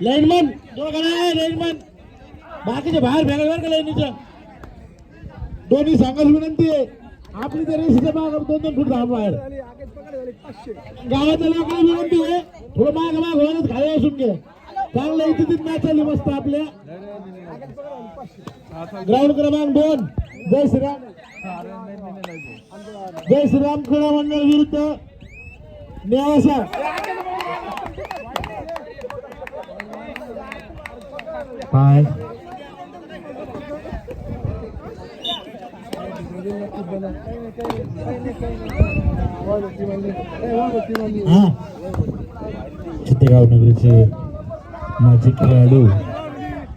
Lineman दोघं नाही lineman बाकीचे बाहेर भेगा बरं का लाईनीच्या दोन्ही सांगायला विनंती आहे. आपली तर रेषेच्या माग दोन दोन फूट धाव बाहेर. गावातल्या लोकांना विनंती आहे. थोडं माग माग होण्यात खाली असून घे. चांगलं इथे तिथे मॅच चालली मस्त आपल्या. ग्राउंड क्रमांक दोन. जय श्रीराम. जय श्रीराम क्रीडा मंडळ विरुद्ध नेवासा पाय. हा. चित्तेगाव नगरीचे माजी खेळाडू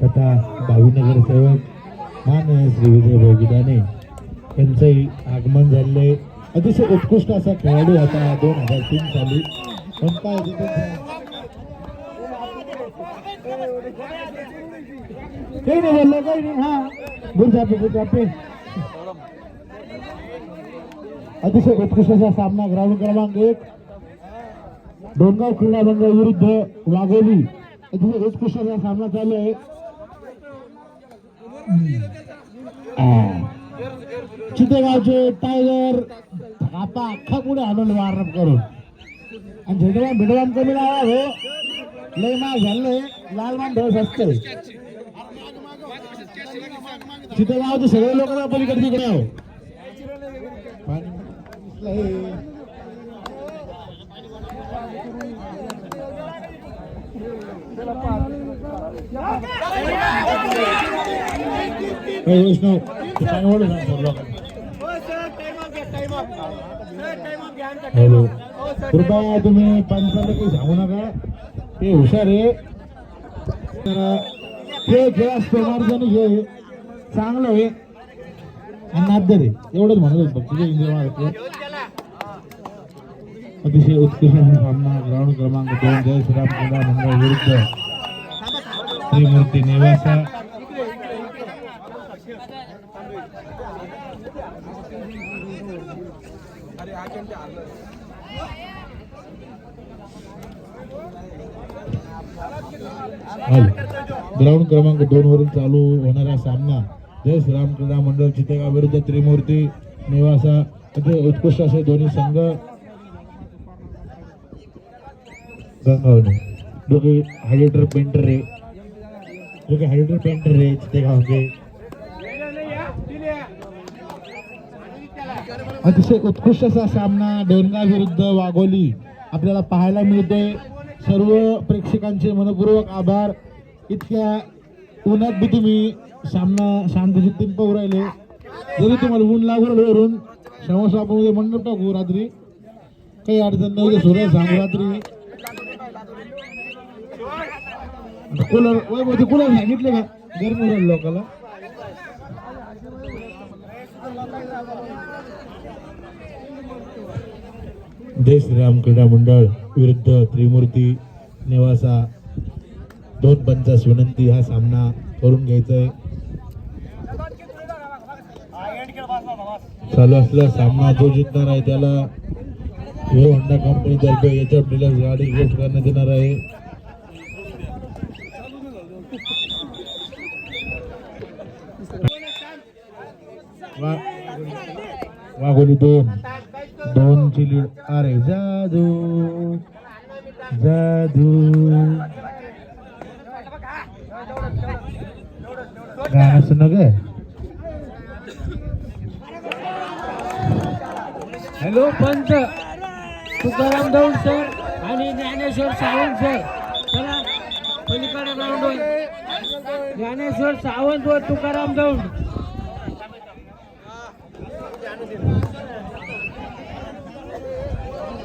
तथा भावी नगरसेवक माननीय श्री विजय भोगिदाने यांचंही आगमन झाले अतिशय उत्कृष्ट असा खेळाडू होता दोन हजार तीन साली पण काय काही नाही बोललो काही नाही हा बुरजापे बुरजापे अतिशय उत्कृष्ट सामना ग्राउंड क्रमांक एक. डोंगाव क्रीडा मंडळ विरुद्ध वाघोली. अतिशय उत्कृष्ट सामना चालू आहे. चितेगावचे टायगर आता अख्खा पुढे आणून वारप करून. आणि झेडवान भिडवान कमी लावा हो. लय माग झालंय लाल मान ढोस असते तर सगळे लोक पलीकडे तिकडे हो. वैष्णव लोकांना? हॅलो. कृपया तुम्ही पंचाला काही सांगू नका. हे हुशार आहे. तर खेळ खेळ असतो मार्गाने चांगलं आहे. आणि नाद्य रे एवढंच म्हणत होत फक्त. एन्जॉय मारतो अतिशय उत्कृष्ट सामना ग्राउंड क्रमांक दोन. जय श्रीराम क्रीडा मंडळ विरुद्ध त्रिमूर्ती नेवासा निवासा. ग्राउंड क्रमांक दोन वरून चालू होणारा सामना. जय श्रीराम क्रीडा मंडळ चितेगाव विरुद्ध त्रिमूर्ती निवासा उत्कृष्ट असे दोन्ही संघ. हायड्रेटर पेंटर रे. दोघे हायड्रेटर पेंटर रे चितेगावचे. अतिशय उत्कृष्ट असा सामना डोनगा विरुद्ध वाघोली आपल्याला पाहायला मिळतोय. सर्व प्रेक्षकांचे मनपूर्वक आभार. इतक्या उन्हात बी तुम्ही सामना शांतचित्तीन पाहू राहिले. जरी तुम्हाला ऊन लागू राहिलं वरून क्षमस्व उद्या मंडप टाकू रात्री. काही अडचण नाही सूर्य सांगू रात्री. कूलर वय ते कूलर सांगितले का? गरमी राहील लोकांना जय श्रीराम क्रीडा मंडळ विरुद्ध त्रिमूर्ती निवासा दोन पंचास विनंती हा सामना करून घ्यायचा आहे चालू असलेला सामना जो जिंकणार आहे त्याला हिरो होंडा कंपनी तर्फे याच्या डिलक्स गाडी गिफ्ट करण्यात येणार आहे. वा- वाघोली दोन. दोन ची लीड अरे जादू जादू. गाणं सुन ग हॅलो पंच तुकाराम दौंड सर आणि ज्ञानेश्वर सावंत सर. चला पलीकडे राऊंड होईल. ज्ञानेश्वर सावंत व तुकाराम दौंड.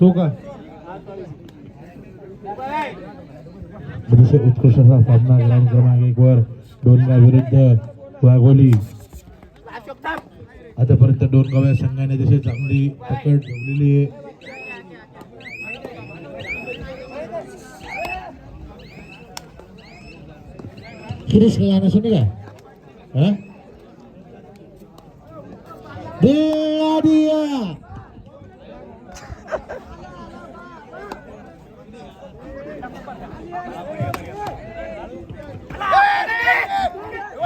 तो का अतिशय उत्कृष्ट असा सामना ग्राउंड क्रमांक एक वर डोनगाव विरुद्ध वाघोली. आतापर्यंत डोनगाव या संघाने अतिशय चांगली पकड ठेवलेली आहे. शिरीष का गाणं का दिया दिया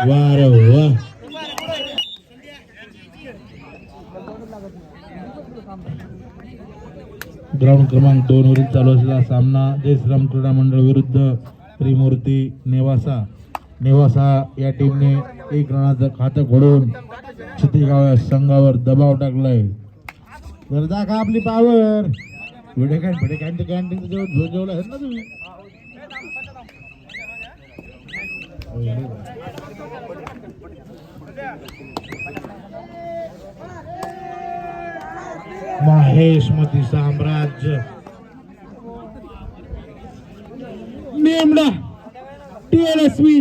वाह वाह ग्राउंड क्रमांक दोन वरील चालू असलेला सामना जयश्राम क्रीडा मंडळ विरुद्ध त्रिमूर्ती नेवासा नेवासा या टीमने एक रणाचं खातं खोडून चितेगाव या संघावर दबाव टाकलाय तर दाखा आपली power video can video can canteen जेवण जेवलं आहेत ना तुम्ही महेशमती साम्राज्य नेमला टीएलएसवी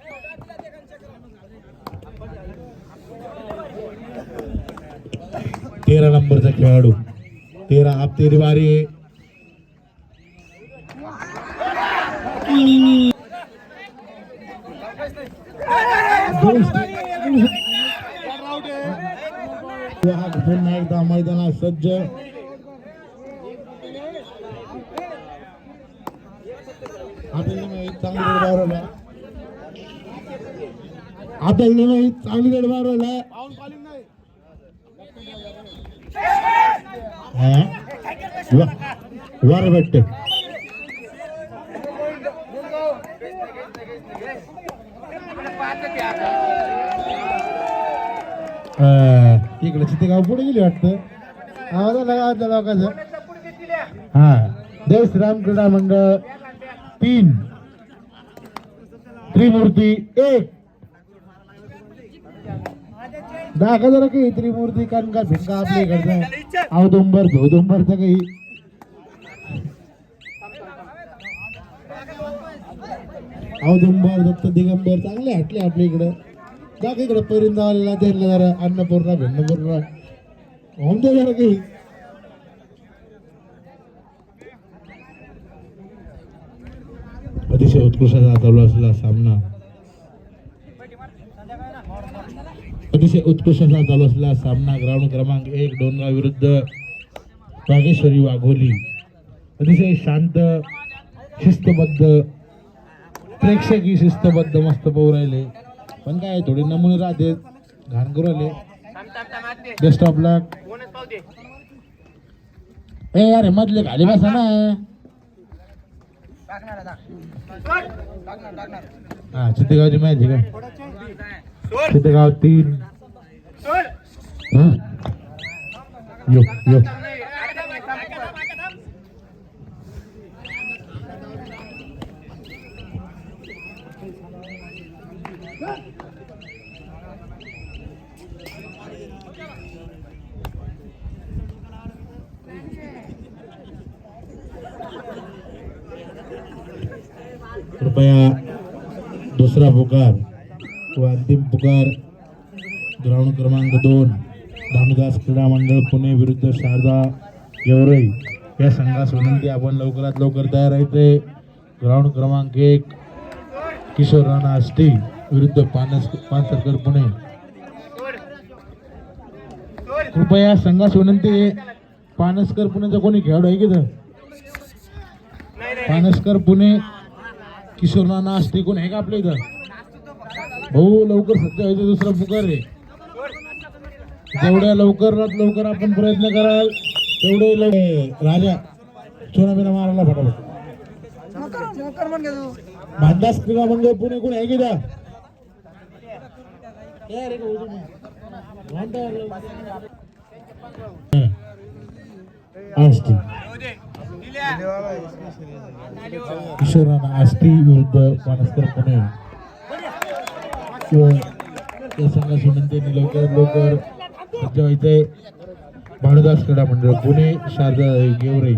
तेरा नंबरचा खेळाडू. तेरा आप तेरी बारी आहे पुन्हा एकदा मैदानात सज्ज. आपल्याला चांगली गड बारवला आपल्याला माहीत चांगली गड बारवला वर भेटते. इकडे चितेगाव पुढे गेली वाटतं. आवाज आला गावातल्या लोकांचा? हा देश राम क्रीडा मंडळ तीन. त्रिमूर्ती एक. दाखा जरा काही त्रिमूर्ती कणका भिंका आपल्या इकडचं औदुंबर धोदुंबरचं काही औदुंबर दत्त दिगंबर चांगले हटले आपल्या इकडं. दाखा इकडं परिंदावाला त्यांना जरा अन्नपूर्णा भिन्नपूर्णा. होऊन दे जरा काही अतिशय उत्कृष्ट चालू असलेला सामना. अतिशय उत्कृष्ट असा चालू असलेला सामना ग्राउंड क्रमांक एक डोनगाव विरुद्ध बागेश्वरी वाघोली. अतिशय शांत शिस्तबद्ध प्रेक्षकी शिस्तबद्ध मस्त पाहू राहिले. पण काय थोडे नमुने राहते घाण करू आले. बेस्ट ऑफ लक ए अरे मधले खाली बसा ना. हा चितेगावची मॅच आहे का? चितेगाव तीन. हं? यो यो कृपया दुसरा पुकार व अंतिम पुकार ग्राउंड क्रमांक दोन धामदास क्रीडा मंडळ पुणे विरुद्ध शारदा गेवराई या संघास विनंती आपण लवकरात लवकर तयार राहायचे ग्राउंड क्रमांक एक किशोर राणा आष्टी विरुद्ध पानस पानसरकर पुणे. कृपया संघास विनंती पानसकर पुणेचा कोणी खेळाडू आहे की इथं? पानसकर पुणे किशोर राणा आष्टी कोण आहे का आपल्या इथं? भाऊ लवकर सज्ज व्हायचं दुसरा पुकार आहे. जेवढ्या लवकरात लवकर आपण प्रयत्न कराल तेवढे राजा चुनाबिना बिना मारायला फटाफट भांडास क्रीडा मंडळ पुणे कोण आहे की द्या आष्टी. किशोराना आष्टी विरुद्ध मानसकर पुणे. या संघाची विनंती आहे, लवकर सज्ज व्हायचंय भानुदास क्रीडा मंडळ पुणे शारदा गेवरे.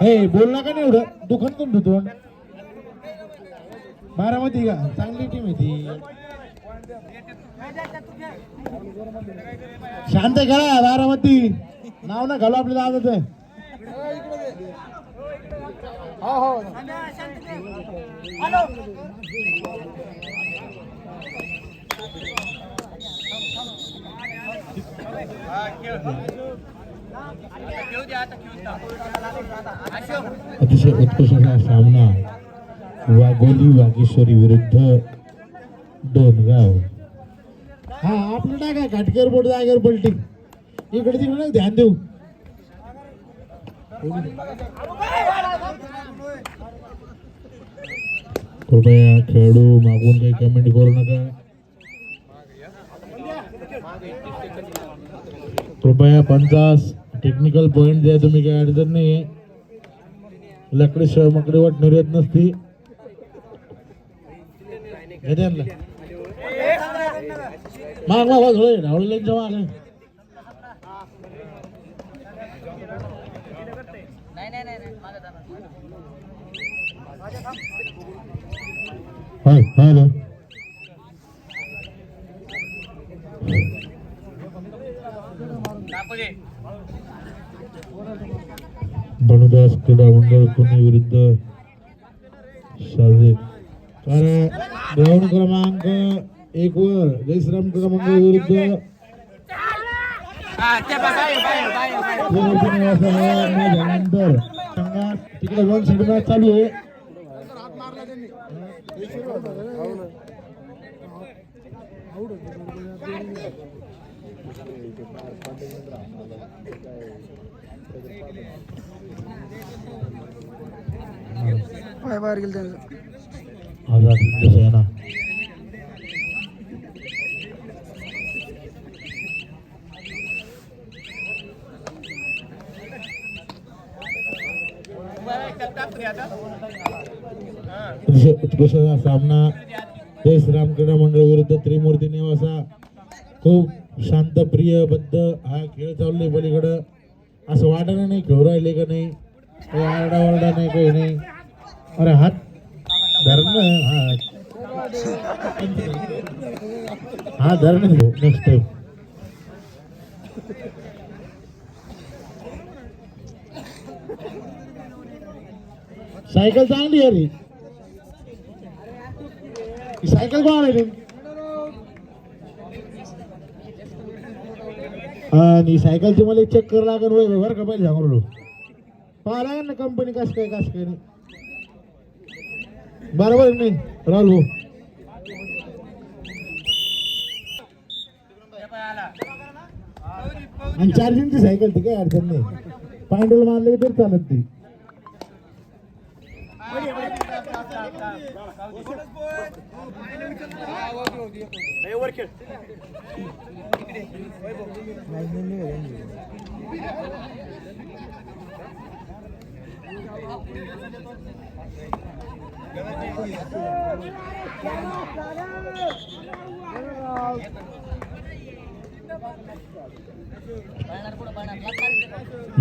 हे बोल नका नाही एवढं. दुकान कोण धुतो बारामती का? चांगली टीम आहे ती. शांत करा बारामती. नाव ना घालू आपल्याला आदत आहे. अतिशय उत्कृष्ट असा सामना वाघोली वाघेश्वरी विरुद्ध डोनगाव हा आपलं टाका घाटकेर बोट जागेवर पलटी? इकडे तिकडे नाही ध्यान देऊ? कृपया खेळाडू मागून काही कमेंट करू नका. कृपया पंचास. टेक्निकल पॉईंट द्या तुम्ही काही अडचण नाही आहे लकडी शिवाय मकडी वाट निर्यात नसती माग माग थोडे राहुल माग. होय हॅलो बनुदास क्रीडा मंडळ पुणे विरुद्ध कारण ग्राउंड क्रमांक एक वर जयश्राम क्रीडा मंडळ विरुद्ध झाल्यानंतर संघात तिकडे वन साइड मॅच चालू आहे. पाय बाहेर गेलं त्यांचं आझाद सामना जय श्रीराम क्रीडा मंडळ विरुद्ध त्रिमूर्ती निवासा. खूप शांतप्रिय बद्ध हा खेळ चालले पलीकडं. असं वाटणं नाही खेळू राहिले का नाही? काही आरडाओरडा नाही काही नाही. अरे हात. धरणं हात हा धरण नेक्स्ट टाइम सायकल चांगली अरे ही सायकल कोणाला आहे रे आणि सायकलची मला एक चेक कर लागेल होय बरं का पहिले सांगू पाहा लागेल ना कंपनी कसं काय कसं काय नाही. बरोबर नाही राहुल भाऊ? आणि चार्जिंगची सायकल ती काय अडचण नाही. पांडल मारले तर चालत ती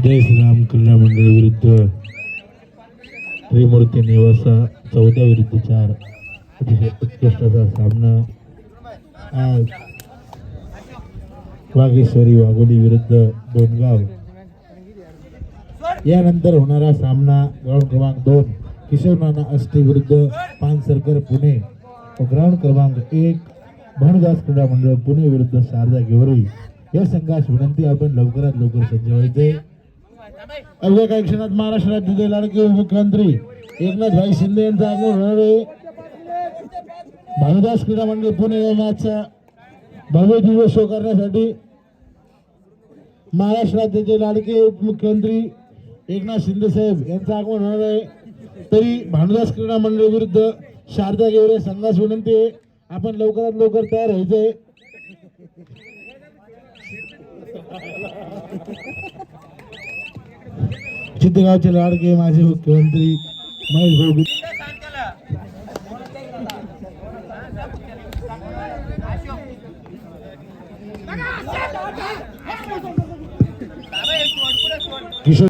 जय श्रीराम क्रीडा मंडळ विरुद्ध त्रिमूर्ती निवासा. चौदा विरुद्ध चार अतिशय उत्कृष्टाचा सामना. आज वाघेश्वरी वाघोली विरुद्ध दोनगाव. यानंतर होणारा सामना ग्राउंड क्रमांक दोन किशोर नाना अष्टी विरुद्ध पानसरकर पुणे. व ग्राउंड क्रमांक एक भानुदास क्रीडा मंडळ पुणे विरुद्ध शारदा गेवरी. या संघास विनंती आपण लवकरात लवकर सज्ज व्हायचे अवघ्या काही क्षणात महाराष्ट्र राज्याचे लाडके मुख्यमंत्री एकनाथ भाई शिंदे यांचा आगमन होणार आहे भानुदास क्रीडा मंडळ पुणे या मॅचचा भव्य दिव्य शो करण्यासाठी महाराष्ट्र राज्याचे लाडके उपमुख्यमंत्री एकनाथ शिंदे साहेब यांचं आगमन होणार आहे. तरी भानुदास क्रीडा मंडळ विरुद्ध शारदा गेवरे संघास विनंती आहे. आपण लवकरात लवकर तयार व्हायचंय चित्तेगावचे लाडके माजी मुख्यमंत्री महेश भाऊ गिते. किशोर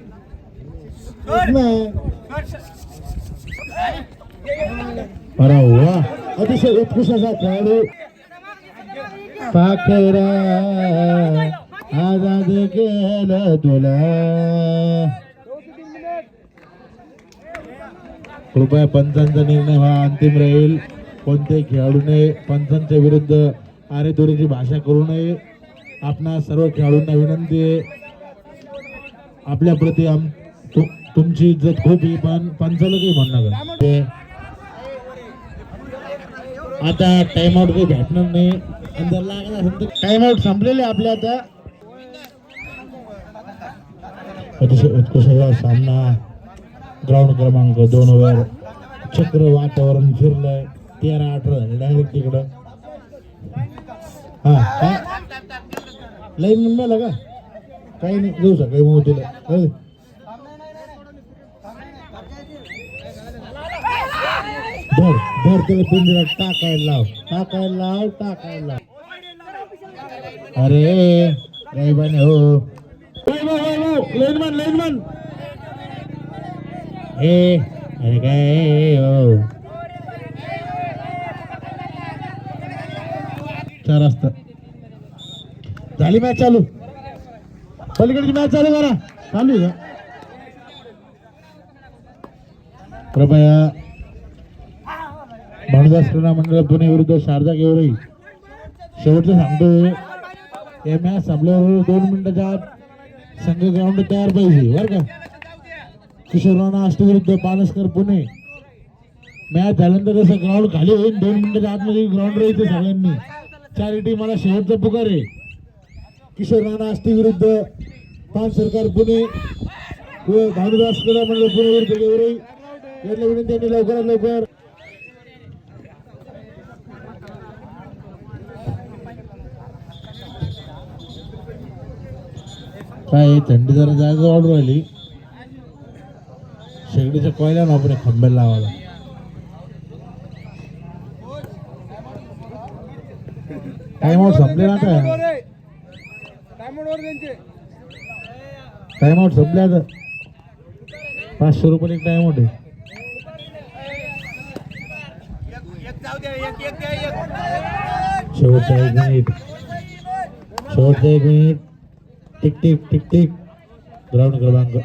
अरे वा अतिशय उत्कृष्ट असा खेळाडू पाखरा आजाद केलं तुला कृपया पंचांचा निर्णय हा अंतिम राहील। कोणत्याही खेळाडूने पंचांच्या विरुद्ध आरेतोरीची भाषा करू नये? आपणा सर्व खेळाडूंना विनंती आहे. आपल्या प्रति आम तुमची इज्जत खूप आहे पण पंचाला काही म्हणू नका ते आता टाइम आउट काही भेटणार नाही. आणि जर लागला असेल तर टाइम आउट संपलेले आपले आता. अतिशय उत्कृष्ट सामना. ग्राउंड क्रमांक दोन वर चक्र वातावरण फिरलंय. तेरा अठरा झाले डायरेक्ट तिकडं हा. काय लाईन मिळाला का काही नाही देऊ सकाळी मग तुला हो. धर धर त्याला पिंजरा टाकायला लाव. टाकायला लाव टाकायला लाव. अरे राईबाने हो. हो, हो. लेनमन लेनमन. ए अरे काय हो. चार वाजता झाली मॅच चालू. पलीकडची मॅच चालू करा. चालू आहे कृपया भानुदास क्रीडा मंडळ पुणे विरुद्ध शारदा गेवराई शेवटचं सांगतो या मॅच संपल्यावर दोन मिनिटाच्या आत संघ ग्राउंड तयार पाहिजे बरं का? किशोर राणा अष्ट विरुद्ध पानसकर पुणे. मॅच झाल्यानंतर जसं ग्राउंड खाली होईल दोन मिनिटाच्या आतमध्ये ग्राउंड राहायचं सगळ्यांनी. चार टीम मला शेवटचा पुकार आहे. किशोर राणा अष्टी विरुद्ध पान सरकार पुणे. व भानुदास क्रीडा मंडळ पुणे विरुद्ध गेवराई यातल्या विनंती लवकरात लवकर काय थंडी जरा जायचं ऑर्डर राहिली. शेगडीच्या कोयला ना आपण खंब्याला लावायला. टाइम आउट संपले ना आता? टाइम आउट संपले आता? पाचशे रुपये एक टाइम आउट आहे. शेवटचा एक मिनिट शेवटचा एक minute tick tick tick tick. Ground क्रमांक